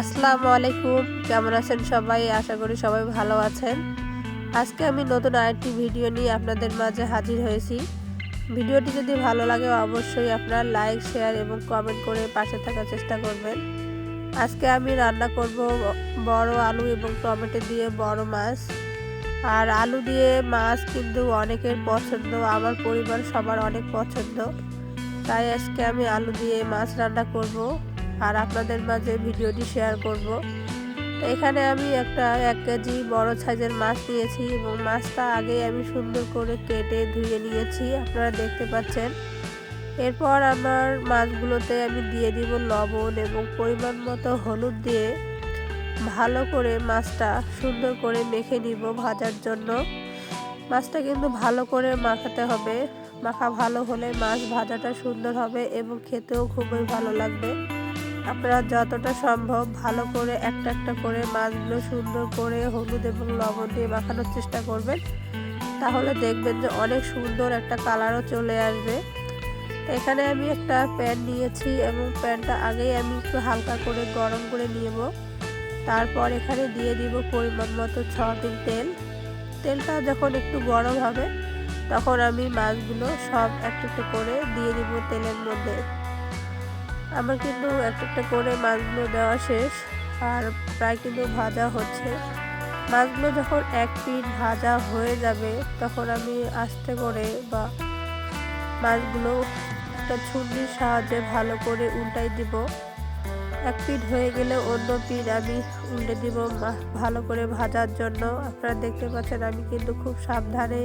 আসসালামু আলাইকুম। কেমন আছেন সবাই? আশা করি সবাই ভালো আছেন। আজকে আমি নতুন আরেকটি ভিডিও নিয়ে আপনাদের মাঝে হাজির হয়েছি। ভিডিওটি যদি ভালো লাগে, অবশ্যই আপনারা লাইক, শেয়ার এবং কমেন্ট করে পাশে থাকার চেষ্টা করবেন। আজকে আমি রান্না করব বড় আলু এবং টমেটো দিয়ে বড় মাছ। আর আলু দিয়ে মাছ কিন্তু অনেকের পছন্দ, আমার পরিবার সবার অনেক পছন্দ। তাই আজকে আমি আলু দিয়ে মাছ রান্না করব। আর আপনাদের মাঝে ভিডিওটি শেয়ার করব। এখানে আমি একটা এক কেজি বড় সাইজের মাছ নিয়েছি এবং মাছটা আগে আমি সুন্দর করে কেটে ধুয়ে নিয়েছি, আপনারা দেখতে পাচ্ছেন। এরপর আমার মাছগুলোতে আমি দিয়ে দিব লবণ এবং পরিমাণ মতো হলুদ দিয়ে ভালো করে মাছটা সুন্দর করে মেখে নিব ভাজার জন্য। মাছটা কিন্তু ভালো করে মাখাতে হবে, মাখা ভালো হলে মাছ ভাজাটা সুন্দর হবে এবং খেতেও খুবই ভালো লাগবে। আপনারা যতটা সম্ভব ভালো করে একটা একটা করে মাছগুলো সুন্দর করে হলুদ এবং লবণ দিয়ে মাখানোর চেষ্টা করবেন। তাহলে দেখবেন যে অনেক সুন্দর একটা কালারও চলে আসবে। এখানে আমি একটা প্যান নিয়েছি এবং প্যানটা আগেই আমি একটু হালকা করে গরম করে নিয়েব। তারপর এখানে দিয়ে দিব পরিমাণ মতো সয়াবিন তেল। তেলটা যখন একটু গরম হবে, তখন আমি মাছগুলো সব একটা একটা করে দিয়ে দিব তেলের মধ্যে। আমার কিন্তু একটা করে মাছগুলো দেওয়া শেষ, আর প্রায় কিন্তু ভাজা হচ্ছে। মাছগুলো যখন এক পিঠ ভাজা হয়ে যাবে, তখন আমি আস্তে করে বা মাছগুলো একটা ছুরির সাহায্যে ভালো করে উল্টাই দিব। এক পিঠ হয়ে গেলে অন্য পিঠ আমি উল্টে দিব ভালো করে ভাজার জন্য। আপনারা দেখতে পাচ্ছেন আমি কিন্তু খুব সাবধানে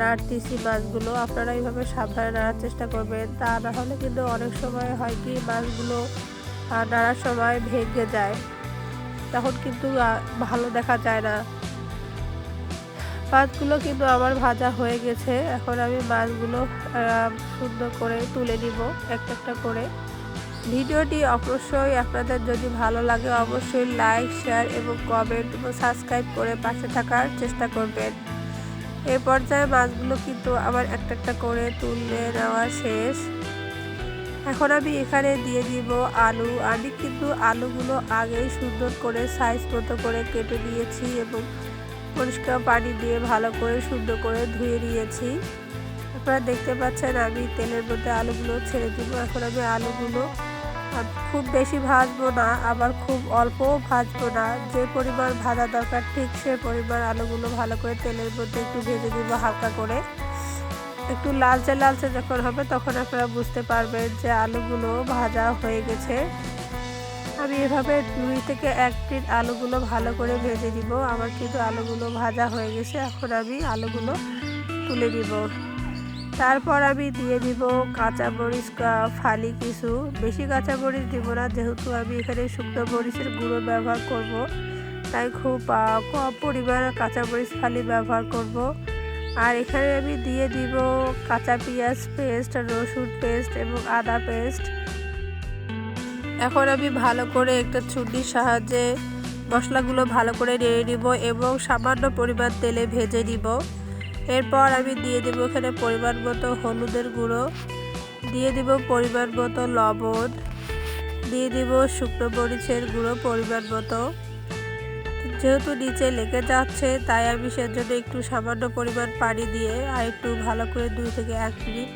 নাড়তেছি মাছগুলো আপনারা এইভাবে সাবধানে নাড়ার চেষ্টা করবেন। তা না হলে কিন্তু অনেক সময় হয় কি মাছগুলো নাড়ার সময় ভেঙে যায়। তখন কিন্তু ভালো দেখা যায় না। মাছগুলো কিন্তু আমার ভাজা হয়ে গেছে। এখন আমি মাছগুলো সুন্দর করে তুলে নিব, একটা একটা করে। ভিডিওটি অবশ্যই আপনাদের যদি ভালো লাগে, অবশ্যই লাইক, শেয়ার এবং কমেন্ট এবং সাবস্ক্রাইব করে পাশে থাকার চেষ্টা করবেন। এই পর্যায়ে মাছগুলো কিন্তু আবার একটা একটা করে তুলে নেওয়া শেষ। এখন আমি এখানে দিয়ে দিব আলু। আমি কিন্তু আলুগুলো আগেই সুন্দর করে সাইজ মতো করে কেটে নিয়েছি এবং পরিষ্কার পানি দিয়ে ভালো করে সুন্দর করে ধুয়ে নিয়েছি। আপনারা দেখতে পাচ্ছেন আমি তেলের মধ্যে আলুগুলো ছেড়ে দিব। এখন আমি আলুগুলো খুব বেশি ভাজবো না, আবার খুব অল্পও ভাজবো না। যে পরিমাণ ভাজা দরকার, ঠিক সে পরিমাণ আলুগুলো ভালো করে তেলের মধ্যে একটু ভেজে দিব হালকা করে। একটু লালচে লালচে যখন হবে, তখন আপনারা বুঝতে পারবেন যে আলুগুলো ভাজা হয়ে গেছে। আমি এভাবে দুই থেকে এক প্লেট আলুগুলো ভালো করে ভেজে দিব আমার কিন্তু আলুগুলো ভাজা হয়ে গেছে, এখন আমি আলুগুলো তুলে দিব তারপর আমি দিয়ে দিব কাঁচা মরিচ ফালি কিছু। বেশি কাঁচা মরিচ দিব না, যেহেতু আমি এখানে শুকনো মরিচের গুঁড়ো ব্যবহার করব। তাই খুব কম পরিমাণে কাঁচা মরিচ ফালি ব্যবহার করব। আর এখানে আমি দিয়ে দিব কাঁচা পেঁয়াজ পেস্ট, রসুন পেস্ট এবং আদা পেস্ট। এখন আমি ভালো করে একটা ছুটির সাহায্যে মশলাগুলো ভালো করে নেড়ে নিব এবং সামান্য পরিমাণ তেলে ভেজে নিব। এরপর আমি দিয়ে দেব এখানে পরিমাণ মতো হলুদের গুঁড়ো, দিয়ে দিব পরিমাণ মতো লবণ, দিয়ে দিব শুকনো মরিচের গুঁড়ো পরিমাণ মতো যেহেতু নিচে লেগে যাচ্ছে, তাই আমি সেজন্য একটু সামান্য পরিমাণ পানি দিয়ে আর একটু ভালো করে দুই থেকে এক মিনিট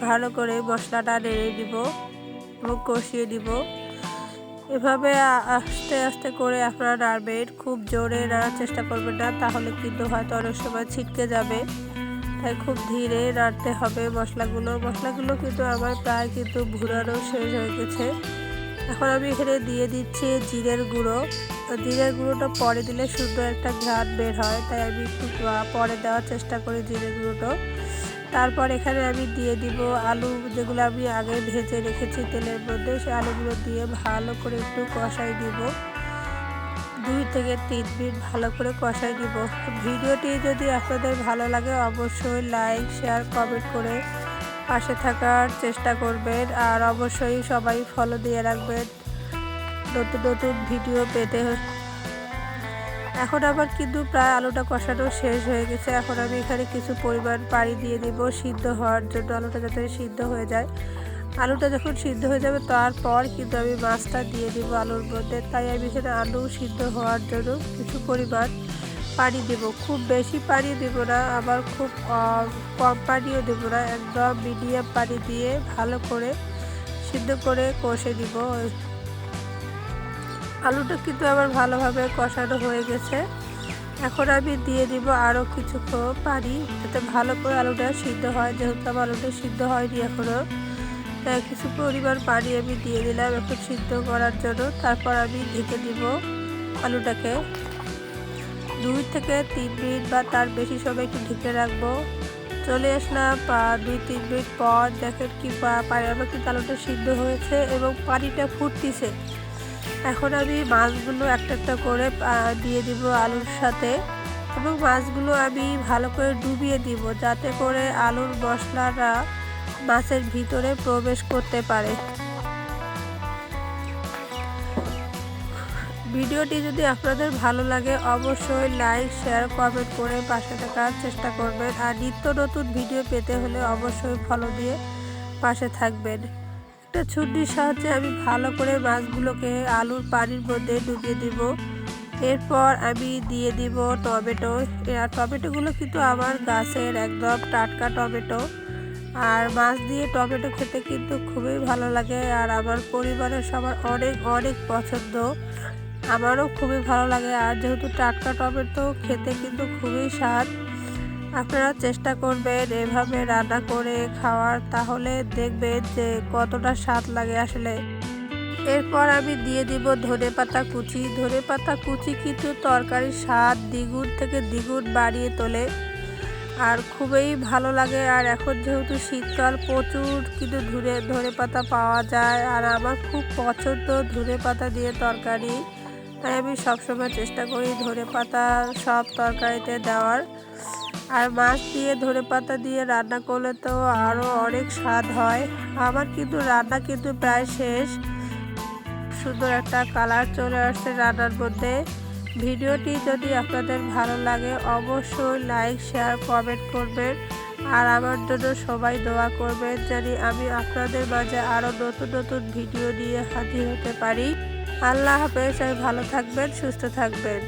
ভালো করে মশলাটা নেড়ে দিব এবং কষিয়ে দিব এভাবে আস্তে আস্তে করে আপনারা নাড়বেন খুব জোরে নাড়ার চেষ্টা করবেন না, তাহলে কিন্তু হয়তো অনেক সময় ছিটকে যাবে। তাই খুব ধীরে নাড়তে হবে মশলাগুলো। মশলাগুলো কিন্তু আমার প্রায় কিন্তু ভুরানো শেষ হয়ে গেছে। এখন আমি এখানে দিয়ে দিচ্ছি জিরের গুঁড়ো। জিরের গুঁড়োটা পরে দিলে সুন্দর একটা ঘ্রাণ বের হয়, তাই আমি একটু পরে দেওয়ার চেষ্টা করি জিরের গুঁড়োটা। তারপর এখানে আমি দিয়ে দিব আলু, যেগুলো আমি আগে ভেজে রেখেছি তেলের মধ্যে। সেই আলুগুলো দিয়ে ভালো করে একটু কষাই দিব। দুই থেকে তিন মিনিট ভালো করে কষাই দিব। ভিডিওটি যদি আপনাদের ভালো লাগে, অবশ্যই লাইক, শেয়ার, কমেন্ট করে পাশে থাকার চেষ্টা করবেন। আর অবশ্যই সবাই ফলো দিয়ে রাখবেন। নতুন নতুন ভিডিও পেতে এখন আবার কিন্তু প্রায় আলুটা কষানো শেষ হয়ে গেছে। এখন আমি এখানে কিছু পরিমাণ পানি দিয়ে দিব সিদ্ধ হওয়ার জন্য, আলুটা যাতে সিদ্ধ হয়ে যায়। আলুটা যখন সিদ্ধ হয়ে যাবে তারপর কিন্তু আমি মাছটা দিয়ে দিব আলুর মধ্যে। তাই আমি এখানে আলু সিদ্ধ হওয়ার জন্য কিছু পরিমাণ পানি দেব। খুব বেশি পানি দেব না, আবার খুব কম পানিও দেব না। একদম মিডিয়াম পানি দিয়ে ভালো করে সিদ্ধ করে কষে দিব। আলুটা কিন্তু আমার ভালোভাবে কষানো হয়ে গেছে। এখন আমি দিয়ে দিব আরও কিছু পানি, যাতে ভালো করে আলুটা সিদ্ধ হয়। যেহেতু আমার আলুটা সিদ্ধ হয়নি এখনও কিছু পরিমাণ পানি আমি দিয়ে দিলাম এখন সিদ্ধ করার জন্য। তারপর আমি ঢেকে দিব আলুটাকে। দুই থেকে তিন মিনিট বা তার বেশি সময় একটু ঢেকে রাখব। চলে আসলাম দুই তিন মিনিট পর দেখেন কি পানি আমার কিন্তু আলুটা সিদ্ধ হয়েছে এবং পানিটা ফুটতিছে। এখন আমি মাছগুলো একটা একটা করে দিয়ে দিব আলুর সাথে এবং মাছগুলো আমি ভালো করে ডুবিয়ে দিব যাতে করে আলুর মশলাটা মাছের ভিতরে প্রবেশ করতে পারে। ভিডিওটি যদি আপনাদের ভালো লাগে, অবশ্যই লাইক, শেয়ার, কমেন্ট করে পাশে থাকার চেষ্টা করবেন। আর নিত্য নতুন ভিডিও পেতে হলে অবশ্যই ফলো দিয়ে পাশে থাকবেন। একটা ছুটির সাহায্যে আমি ভালো করে মাছগুলোকে আলুর পানির মধ্যে ডুবিয়ে দিব। এরপর আমি দিয়ে দিব টমেটো। আর টমেটোগুলো কিন্তু আমার গাছের একদম টাটকা টমেটো। আর মাছ দিয়ে টমেটো খেতে কিন্তু খুবই ভালো লাগে। আর আমার পরিবারের সবার অনেক অনেক পছন্দ। আমারও খুবই ভালো লাগে। আর যেহেতু টাটকা টমেটো, খেতে কিন্তু খুবই স্বাদ। আপনারা চেষ্টা করবেন এভাবে রান্না করে খাওয়ার, তাহলে দেখবেন যে কতটা স্বাদ লাগে আসলে। এরপর আমি দিয়ে দিব ধনে পাতা কুচি। ধনে পাতা কুচি কিন্তু তরকারির স্বাদ দ্বিগুণ থেকে দ্বিগুণ বাড়িয়ে তোলে আর খুবই ভালো লাগে। আর এখন যেহেতু শীতকাল, প্রচুর কিন্তু ধুরে ধনে পাতা পাওয়া যায়। আর আমার খুব পছন্দ ধনে পাতা দিয়ে তরকারি। তাই আমি সবসময় চেষ্টা করি ধনে পাতা সব তরকারিতে দেওয়ার। আর মাছ দিয়ে ধনে পাতা দিয়ে রান্না করলে তো আরও অনেক স্বাদ হয়। আমার কিন্তু রান্না কিন্তু প্রায় শেষ। সুন্দর একটা কালার চলে আসছে রান্নার মধ্যে। ভিডিওটি যদি আপনাদের ভালো লাগে, অবশ্যই লাইক, শেয়ার, কমেন্ট করবেন। আর আমার জন্য সবাই দোয়া করবেন জানি আমি আপনাদের মাঝে আরও নতুন নতুন ভিডিও নিয়ে হাজির হতে পারি। আল্লাহ হাফেজ ভালো থাকবেন, সুস্থ থাকবেন।